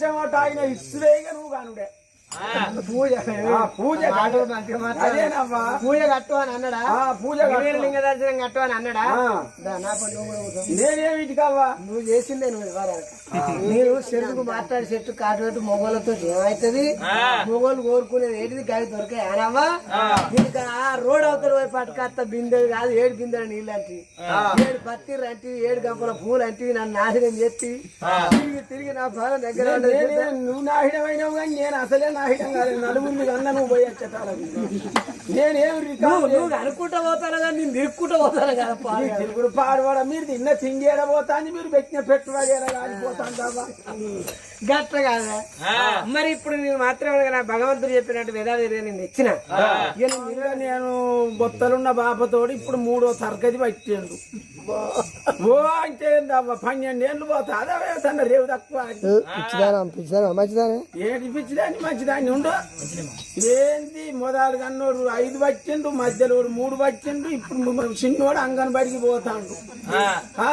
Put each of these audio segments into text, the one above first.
చెమట ఆయన ఇస్తువేగా నువ్వు కానుడే పూజ పూజ పూజ కట్టు అని అన్నాడా? పూజ లింగ దర్శనం కట్టు అని అన్నాడా. నేనేమి నువ్వు చేసిందే నువ్వు మీరు చెట్టుకు మాట్లాడి చెట్టు కాటు మొగోళ్ళతో ఏమవుతుంది మొగోళ్ళు కోరుకునేది ఏంటిది? గాలి దొరికాయి? అనవ్వా ఇంకా రోడ్ అవతల వైపు పట్టుకత్త బిందెలు కాదు ఏడు బిందెలు నీళ్ళు అంటే ఏడు పత్తి అంటే ఏడు గంపల పూలు అంటే నన్ను నాశనం చేసి తిరిగి తిరిగి నా బాధ దగ్గర నువ్వు నాహిడమైనావు కానీ నేను అసలే నాహిడం కాదు నలుగురిని కన్నా నువ్వు పోయి వచ్చేటాలకు నేనేమి నువ్వు రికార్డు నువ్వు అనుకుంటా పోతాను కానీ నేను తిరుక్కుంటా పోతాను కదా మీ పాడు. తిరుగుడు పాడువాడ? మీరు తిన్న తింగేడ పోతాంది మీరు పెట్టిన పెట్టుబడి కాలిపోతాందావా గట్ల కాదా మరి ఇప్పుడు నేను మాత్రమే నా భగవంతుడు చెప్పినట్టు వేదావేదిగా నేను ఇచ్చిన ఇక నేను బొత్తలున్న బాపతోడు ఇప్పుడు మూడో తరగతి పట్టిండు. ఓ అంటే ఏందవ్వ పన్నెండు ఏళ్ళు పోతా అదే రేవు తక్కువ. మంచిదానే? ఏది పిచ్చిదాన్ని మంచిదాన్ని ఉండు. ఏంది మొదలు కన్నోడు ఐదు పట్టిండు మధ్యలో మూడు పట్టిండు ఇప్పుడు చిన్నోడు అంగన్వాడికి పోతాండు. ఆ,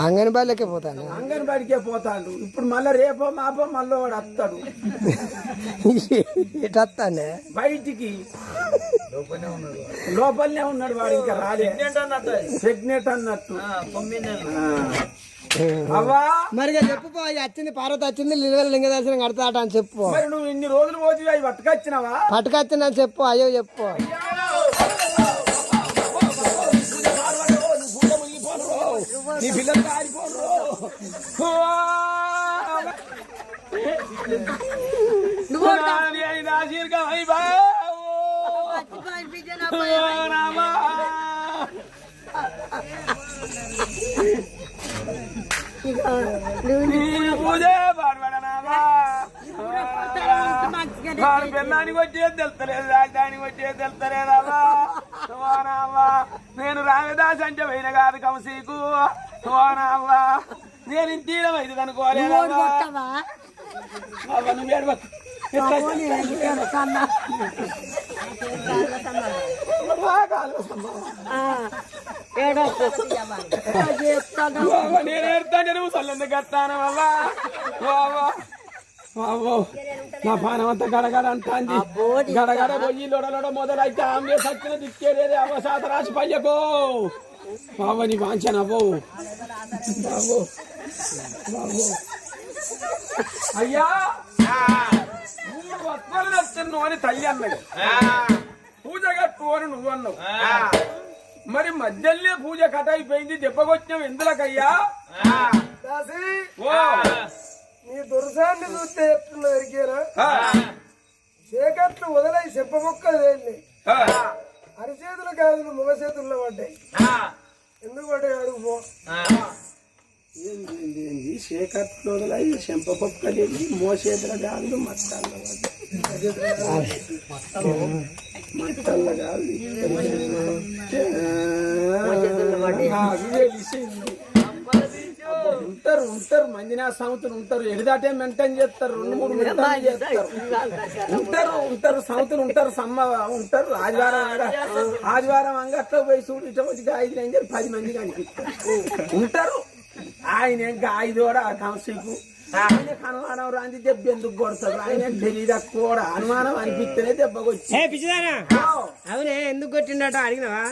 అంగన్వాడిలోకే పోతాను అంగన్వాడికే పోతాండు. ఇప్పుడు మళ్ళా రేపో మాపో మళ్ళీ వాడు వస్తాడు. ఎటత్తానే బయటికి. లోపలనే ఉన్నాడు వాడు ఇంకా రాలే. ప్రెగ్నెంట్ అన్నట్టు మరి చెప్పు వచ్చింది పార్వతి వచ్చింది నిలవెల లింగ దర్శనం కడతాట అని చెప్పు. మరి నువ్వు ఇన్ని రోజులు పోతే అవి పట్టుకొచ్చినావా? పట్టుకొచ్చింది అని చెప్పు అయ్యో చెప్పు. నీ పిల్లలు కారిపోను వాడు పెళ్ళానికి వచ్చేది తెలుస్తలేదు రాజధానికి వచ్చేది తెలుస్తలేదమ్మా నేను రామదాస్ అంటే పోయిన కాదు కంసీకు ఓనావ్వా నేను అనుకోలేదమ్మా అవ్వ, నువ్వు ఏడవకు. ఎట్లా అవ్వ, కట్టాను అవ్వా అవ్వ. నా పానం అంతా గడగడ అంటాంది గడగడ పోయి లొడలొడ మొదలైతే ఆమె సచ్చిన దిక్కేదే అవసాత రాసి పయ్యకో బావ నీ వాంఛన అవ్వో బావో అయ్యా! మూడు వత్వలు తెచ్చును అని తల్లి అన్నది. పూజ కట్టు అని నువ్వు అన్నావు. మరి మధ్యలో పూజ కట్ అయిపోయింది దెబ్బకొచ్చాం ఎందులకయ్యా? ఓ నీ దుర్సాన్ని చూస్తే ఎట్లు ఎరికేనా? ఆ, చీకట్లు వదిలై చెప్పమొక్కలు వెళ్ళి ఆ, అరిచేతులు కాదు మగ చేతుల్లో పడ్డాయి. ఎందుకు పడ్డాయి అడుగు పో. ఏంది? శేఖర్లో చెంప పక్కలేది మోసేతుల గాలు గాలి ఉంటారు ఉంటారు మందినా సంవత్సరం ఉంటారు ఎడిదాటే మెయింటైన్ చేస్తారు రెండు మూడు మెయింటైన్ చేస్తారు ఉంటారు ఉంటారు సంవత్సరం ఉంటారు సమ్మ ఉంటారు ఆదివారం ఆదివారం అంగట్లో పోయి చూడు ఇటు వచ్చి ఐదు నెంజలు పది మంది కనిపిస్తారు ఉంటారు ఆయన ఐదోడ కంసీకు ఆయన అనుమానం రాంది దెబ్బ ఎందుకు కొడతాడు ఆయన తెలియదు కూడా. అనుమానం అనిపిస్తేనే దెబ్బకొచ్చి ఏ పిచ్చిదానా? అవునే ఎందుకు కొట్టిండట? అడిగినవా?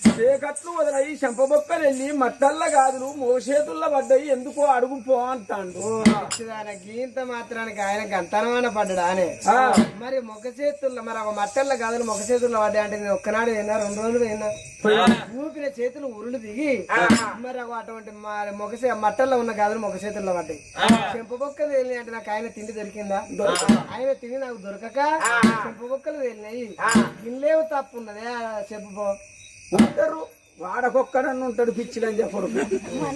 చీకట్లు వదిలయి చెంపబొక్కలు వెళ్ళి మట్టల్ల గాదులు మోసేతుల్లో పడ్డాయి ఎందుకో అడుగు పో అంటాడు గీంత మాత్రానికి ఆయన గంతనమైన పడ్డాడు అనే మరి మొక్క చేతుల్లో మరి ఒక మట్టల్లో కాదు మొక్క చేతుల్లో పడ్డా అంటే నేను ఒక్కనాడు విన్నా రెండు రోజులు విన్నా. ఊపిన చేతులు ఉరులు దిగి మరి అటువంటి మరి మొగ చే- మట్టల్లో ఉన్న గాజులు మొగ చేతుల్లో పడ్డాయి. చెంపబొక్కలు వెళ్ళి అంటే నాకు ఆయన తిండి దొరికిందా? ఆయన తిండి నాకు దొరకక చెంపబొక్కలు వెళ్ళినాయి ఇల్లేవు తప్పు ఉన్నదే చెప్పు ఉంటారు వాడకొక్కడన్న ఉంటాడు పిచ్చి లంజ కొడుకు.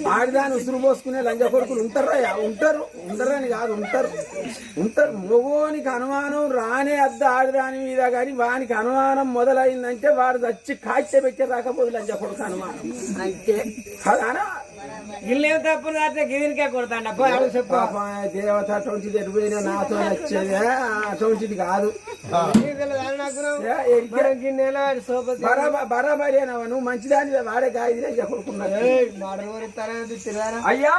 ఆడిదాని ఉసురు పోసుకునే లంజ కొడుకులు ఉంటారా? ఉంటారు. ఉండరని కాదు ఉంటారు. ఉంటారు. మగోనికి అనుమానం రానే అద్ద ఆడిదాని మీద కానీ వానికి అనుమానం మొదలైందంటే వాడు చచ్చి కాల్చే పెట్టే రాకపోతే లంజ కొడుకు అనుమానం. అంతే. కదానా ఇల్లేవు తప్పు అంటే గిరినికే కొడతాండ. చెప్పు. దేవత అటువంటిది ఎటుపోయినా నాతో వచ్చేది అటువంటిది కాదు. బరాబర్ నువ్వు? మంచిదాని వాడే కాదు లంజ కొడుకున్నాడు అయ్యా!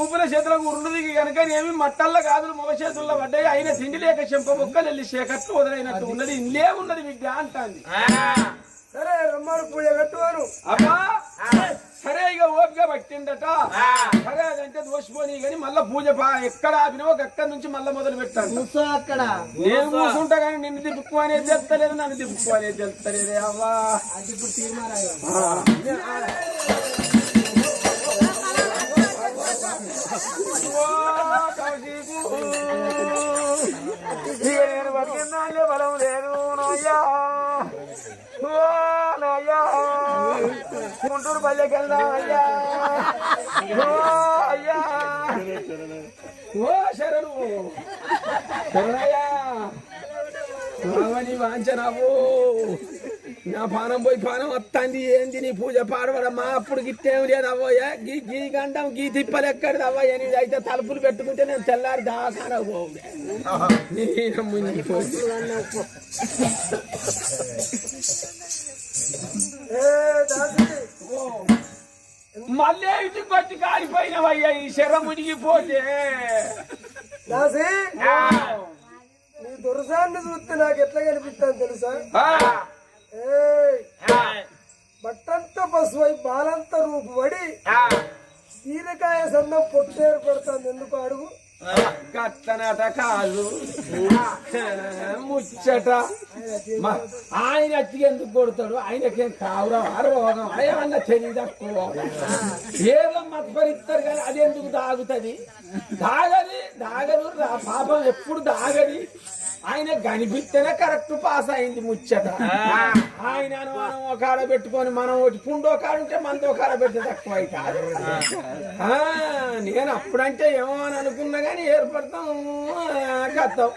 ఊపిన చేతులకు ఉరుడు దిగి కనుకనేమి మట్టల్ల కాదులు మొగ చేతుల్లో పడ్డాయి. అయిన తిండి లేక చెంప ముక్కలు వెళ్ళి శేఖట్లు వదిలేనట్టు ఉన్నది. ఇల్లే ఉన్నది విద్య అంటాంది. సరే రమ్మను పూజ కట్టువాను అబ్బా! సరే ఇక ఓపిక పట్టిందట. సరే అదంటే దోషిపోని కానీ మళ్ళా పూజ ఎక్కడ ఆపినో అక్కడి నుంచి మళ్ళా మొదలు పెట్టాను అక్కడ. నేను కూర్చుంటా కానీ నిన్ను తిప్పుకో అనేది తెలుస్తలేదు నన్ను తిప్పుకో అనేది తెలుస్తలేదే అవ్వా. అది ఇప్పుడు తీర్మానం నేను బలం లేదు నాయ్యా ఓ నాయ్యా గుంటూరు పల్లెకి వెళ్దాం అయ్యా. ఓ అయ్యా. ఓ శరణు. శరణయ్యా. రావని వాంచనావు నా పానం పోయి పానం వస్తాంది ఏంది నీ పూజ పాడవడమ్మా అప్పుడు గిట్టేం లేదు అవ్వయ్య. గీ గీ గండం గీ తిప్పలు ఎక్కడిది అవ్వయ్య? నీ అయితే తలుపులు పెట్టుకుంటే నేను తెల్లారి దాకాన పోవుడే నేను మునిగిపోయి మళ్ళీ ఇంటికి వచ్చి కాలిపోయినవయ్యా ఈ శర మునిగిపోతే. దాసి? నీ దురసాన్ని చూస్తే నాకు ఎట్లా కనిపిస్తాను తెలుసా? బట్టంతా పసువై బాలంత రూపు పడి బీరకాయ సన్నం పొట్టు ఏర్పడుతుంది ఎందుకు అడుగు? కత్తనట కాదు. ముచ్చట. ఆయన అచ్చి ఎందుకు కొడతాడు? ఆయనకేం కావురా? రోగం. ఏమన్నా తెలియదు? తక్కువ ఏదో మత్పరిస్తారు కానీ అది ఎందుకు దాగుతుంది దాగది దాగదు పాపం ఎప్పుడు దాగది ఆయన కనిపిస్తేనే కరెక్ట్ పాస్ అయింది ముచ్చట. ఆయన అనుమానం ఒక కాడ పెట్టుకొని మనం ఒకటి పుండో కాడ ఉంటే మనతో కాడ పెడితే తక్కువ కాదు. నేను అప్పుడంటే ఏమో అని అనుకున్నా కానీ ఏర్పడతాం కత్తాం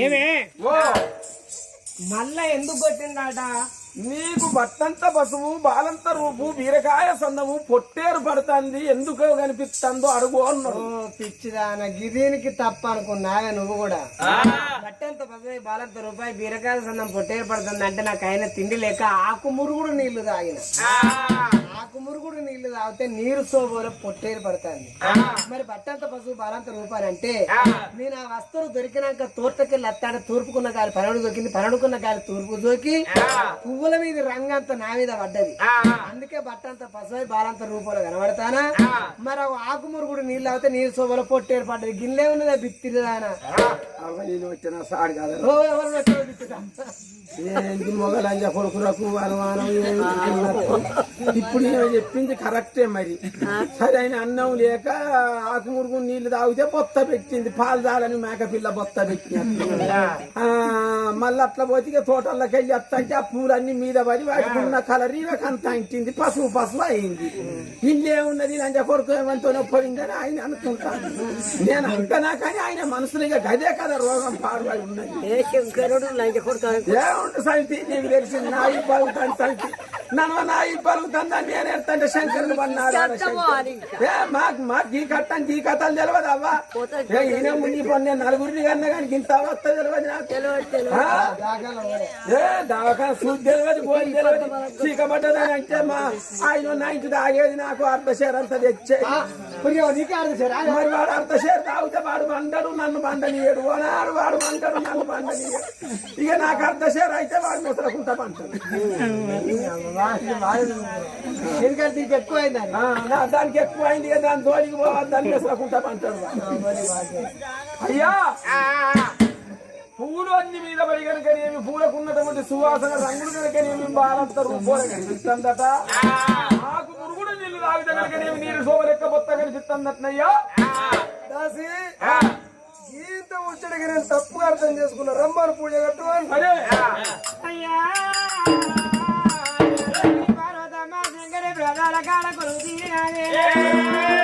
ఏమే? మళ్ళా ఎందుకు కొట్టిందాట నీకు బట్టంత పసుపు బాలంత రూపు బీరకాయ సన్నము పొట్టేరు పడుతుంది ఎందుకు కనిపిస్తుందో అడుగు అన్నాడు. పిచ్చిదాన గిదీనికి తప్ప అనుకున్నావే నువ్వు కూడా. బట్టంత పదవి బాలంత రూపాయి బీరకాయ సన్నం పొట్టే పడుతుంది అంటే నాకు అయిన తిండి లేక ఆకు మురుగుడు నీళ్ళు తాగిన. ఆకు మురుగుడు నీళ్ళు తాగితే నీరు సోబోలో పొట్టేరు పడుతుంది మరి బట్టంత పసుపు బాలంత రూపాయలు అంటే నేను ఆ వస్తువులు దొరికినాక తోటకెళ్ళి అత్తాడ తూర్పుకున్న గాలి పనడు దొరికింది పనడుకున్న గాలి తూర్పు దొరికి పువ్వుల మీద రంగంత నా మీద పడ్డది. అందుకే బట్టంత పసుపు బాలంత రూపంలో కనబడతానా? మరి ఆ ఆకు మురుగుడు నీళ్ళు అవుతే నీరు సోబలో పొట్టేరు పడ్డది. గిన్నె ఉన్నదా బిత్తిరిదానా వచ్చిన సాడు కాదు. కొడుకులకు అనుమానం. ఇప్పుడు నేను చెప్పింది కరెక్టే మరి. సరే ఆయన అన్నం లేక ఆకుమురుగు నీళ్ళు తాగితే బొత్త పెట్టింది. పాలు తాగని మేకపిల్ల బొత్త పెట్టింది ఆ, మళ్ళీ అట్లా పోతే తోటల్లోకి వెళ్ళి వస్తాంటే ఆ పూలన్నీ మీద పడి వాటికి ఉన్న కలర్ ఇవకంత ఇంటింది. పసుపు పసుపు అయింది. ఇల్లే ఉన్నది లంజ కొడుకు ఏమంతో పోయిందని ఆయన అనుకుంటాను నేను అంటున్నా కానీ ఆయన మనసులో ఇక గదే కదా రోగం పాడుబడి ఉన్నది. ఏముంది సంతి నీకు తెలిసింది. నా పలుకుతాను సంతి నన్ను నా పలుకుతాను నేను ఎత్తంటే శంకరుని పన్నాడు మాకు మాకు ఈ కట్టని ఈ కథలు తెలియదు అవ్వా. ఏ ఈయన ముందు పని నేను నలుగురిని కన్నా కానీ ఇంత అవస్థ తెలియదు నాకు. ఆ? ఏ దవాఖాన సూట్ తెలియదు గోల్ తెలియదు చీకబడ్డదని అంటే మా ఆయన నైట్ తాగేది నాకు అర్ధ షేర్ అంతా తెచ్చే. మరి వాడు అర్ధ షేర్ తాగితే వాడు మండడు నన్ను బండనీయడు అన్నాడు వాడు మండడు నన్ను బండనీయడు ఇక నాకు అర్ధ షేర్ అయితే వాడు ముసలకుంటా పంటాడు ఎందుకంటే నీకు ఎక్కువ అయిందని దానికి ఎక్కువ అయింది కదా దాని తోడికి పోవాలి దాన్ని ముసలకుంటా పంటాడు అయ్యా పూలు అన్ని మీద పడి కనుకనేమి పూలకు ఉన్నటువంటి సువాసన రంగులు కనుకనేమి బాలంత రూపోలు కనిపిస్తుందట నాకు మురుగుడు నీళ్ళు తాగితే కనుకనేమి నీరు శోభ లెక్క బొత్త కనిపిస్తుందట్నయ్యా దాసి జీవితం ముచ్చడికి నేను తప్పుగా అర్థం చేసుకున్నా రమ్మను పూజ కట్టు అయ్యా పార్వతమ్మ